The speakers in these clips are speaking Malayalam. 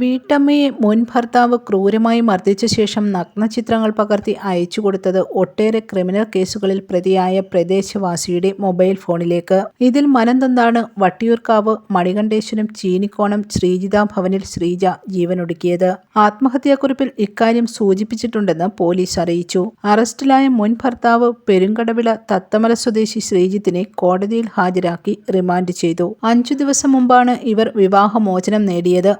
വീട്ടമ്മയെ മുൻ ഭർത്താവ് ക്രൂരമായി മർദ്ദിച്ച ശേഷം നഗ്നചിത്രങ്ങൾ പകർത്തി അയച്ചു കൊടുത്തത് ഒട്ടേറെ ക്രിമിനൽ കേസുകളിൽ പ്രതിയായ പ്രദേശവാസിയുടെ മൊബൈൽ ഫോണിലേക്ക്. ഇതിൽ മനംതന്താണ് വട്ടിയൂർക്കാവ് മണികണ്ഠേശ്വരം ചീനിക്കോണം ശ്രീജിത ഭവനിൽ ശ്രീജ ജീവനൊടുക്കിയത്. ആത്മഹത്യാക്കുറിപ്പിൽ ഇക്കാര്യം സൂചിപ്പിച്ചിട്ടുണ്ടെന്ന് പോലീസ് അറിയിച്ചു. അറസ്റ്റിലായ മുൻ ഭർത്താവ് പെരുങ്കടവിള തത്തമല സ്വദേശി ശ്രീജിത്തിനെ കോടതിയിൽ ഹാജരാക്കി റിമാൻഡ് ചെയ്തു. അഞ്ചു ദിവസം മുമ്പാണ് ഇവർ വിവാഹമോചനം നേടിയത്.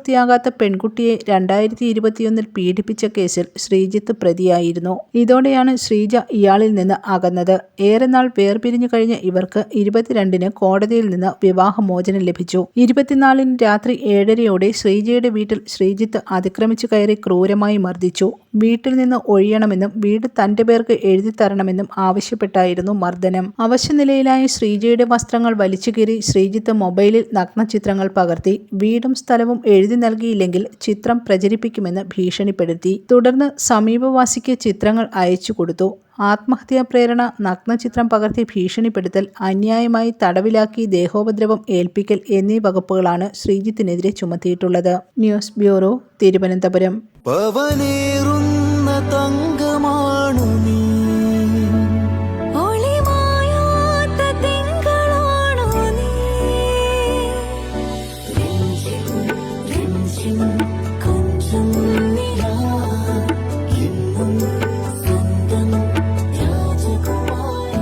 പ്രായപൂർത്തിയാകാത്ത പെൺകുട്ടിയെ രണ്ടായിരത്തി ഇരുപത്തിയൊന്നിൽ പീഡിപ്പിച്ച കേസിൽ ശ്രീജിത്ത് പ്രതിയായിരുന്നു. ഇതോടെയാണ് ശ്രീജ ഇയാളിൽ നിന്ന് അകന്നത്. ഏറെ നാൾ വേർപിരിഞ്ഞു കഴിഞ്ഞ ഇവർക്ക് ഇരുപത്തിരണ്ടിന് കോടതിയിൽ നിന്ന് വിവാഹമോചനം ലഭിച്ചു. ഇരുപത്തിനാലിന് രാത്രി ഏഴരയോടെ ശ്രീജയുടെ വീട്ടിൽ ശ്രീജിത്ത് അതിക്രമിച്ചു കയറി ക്രൂരമായി മർദ്ദിച്ചു. വീട്ടിൽ നിന്ന് ഒഴിയണമെന്നും വീട് തന്റെ പേർക്ക് എഴുതി തരണമെന്നും ആവശ്യപ്പെട്ടായിരുന്നു മർദ്ദനം. അവശ്യനിലയിലായ ശ്രീജയുടെ വസ്ത്രങ്ങൾ വലിച്ചുകീറി ശ്രീജിത്ത് മൊബൈലിൽ നഗ്നചിത്രങ്ങൾ പകർത്തി. വീടും സ്ഥലവും എഴുതി നൽകിയില്ലെങ്കിൽ ചിത്രം പ്രചരിപ്പിക്കുമെന്ന് ഭീഷണിപ്പെടുത്തി. തുടർന്ന് സമീപവാസിക്ക് ചിത്രങ്ങൾ അയച്ചു കൊടുത്തു. ആത്മഹത്യാ പ്രേരണ നഗ്നചിത്രം പകർത്തി ഭീഷണിപ്പെടുത്തൽ അന്യായമായി തടവിലാക്കി ദേഹോപദ്രവം ഏൽപ്പിക്കൽ എന്നീ വകുപ്പുകളാണ് ശ്രീജിത്തിനെതിരെ ചുമത്തിയിട്ടുള്ളത്. News bureau Thiruvananthapuram.